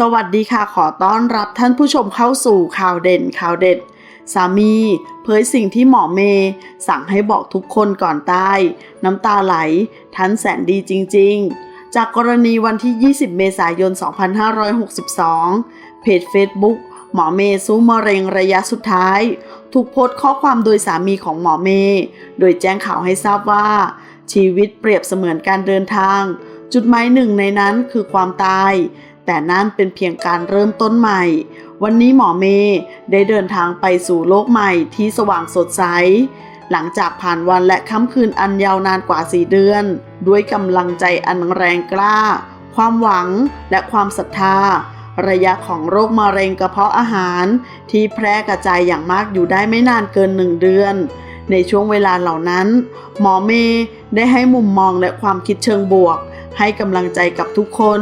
สวัสดีค่ะขอต้อนรับท่านผู้ชมเข้าสู่ข่าวเด่นข่าวเด็ด สามี เผยสิ่งที่หมอเมย์สั่งให้บอกทุกคนก่อนตาย น้ำตาไหลท่านแสนดีจริง ๆ จากกรณีวันที่ 20 เมษายน 2562 เพจ Facebook หมอเมย์สู้มะเร็งระยะสุดท้าย ถูกโพสต์ข้อความโดยสามีของหมอเมย์โดยแจ้งข่าวให้ทราบว่า ชีวิตเปรียบเสมือนการเดินทาง จุดหมายหนึ่งในนั้นคือความตาย แต่นั่นเป็นเพียงการเริ่มต้นใหม่ วันนี้หมอเมย์ได้เดินทางไปสู่โลกใหม่ที่สว่างสดใส หลังจากผ่านวันและค่ำคืนอันยาวนานกว่า4เดือน ด้วยกำลังใจอันแรงกล้า ความหวังและความศรัทธา ระยะของโรคมะเร็งกระเพาะอาหาร ที่แพร่กระจายอย่างมากอยู่ได้ไม่นานเกินหนึ่งเดือน ในช่วงเวลาเหล่านั้น หมอเมย์ได้ให้มุมมองและความคิดเชิงบวก ให้กำลังใจกับทุกคน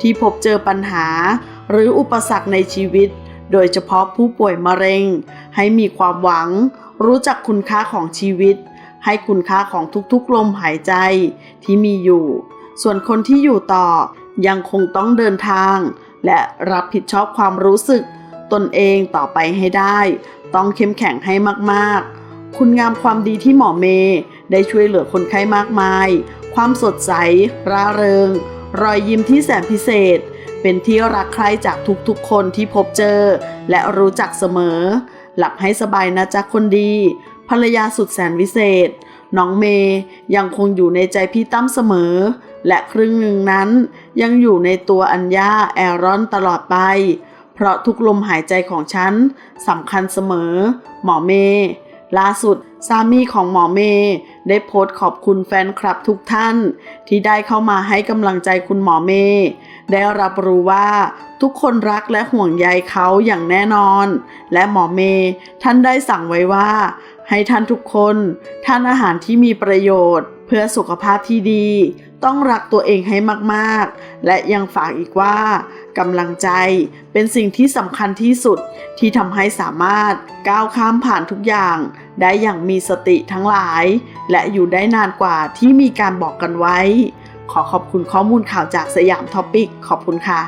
ที่พบเจอปัญหา หรืออุปสรรคในชีวิต โดยเฉพาะผู้ป่วยมะเร็ง ให้มีความหวัง รู้จักคุณค่าของชีวิต ให้คุณค่าของทุกๆลมหายใจที่มีอยู่ ส่วนคนที่อยู่ต่อยังคงต้องเดินทาง และรับผิดชอบความรู้สึก ตนเองต่อไปให้ได้ ต้องเข้มแข็งให้มากๆ คุณงามความดีที่หมอเมย์ได้ช่วยเหลือคนไข้มากมาย ความสดใส ร่าเริง รอยยิ้มที่แสนพิเศษ เป็นที่รักใคร่จากทุกๆคนที่พบเจอ และรู้จักเสมอ หลับให้สบายนะจ๊ะคนดี ภรรยาสุดแสนวิเศษ น้องเมย์ยังคงอยู่ในใจพี่ตั้มเสมอ และครึ่งหนึ่งนั้น ยังอยู่ในตัวอัญญาแอรอนตลอดไป เพราะทุกลมหายใจของฉันสำคัญเสมอ หมอเมย์ล่าสุดสามีของหมอเมย์ ได้โพสต์ขอบคุณแฟนคลับทุกท่าน ที่ได้เข้ามาให้กำลังใจคุณหมอเมย์ได้รับรู้ว่าทุกคนรักและห่วงใยเขาอย่างแน่นอน และหมอเมย์ท่านได้สั่งไว้ว่า ให้ท่านทุกคน ท่านอาหารที่มีประโยชน์ เพื่อสุขภาพที่ดี ต้องรักตัวเองให้มากๆ และยังฝากอีกว่ากำลังใจเป็นสิ่งที่สำคัญที่สุดที่ทำให้สามารถก้าวข้ามผ่านทุกอย่าง ได้อย่างมีสติทั้งหลาย และอยู่ได้นานกว่าที่มีการบอกกันไว้ ขอขอบคุณข้อมูลข่าวจากสยามท็อปิกขอบคุณค่ะ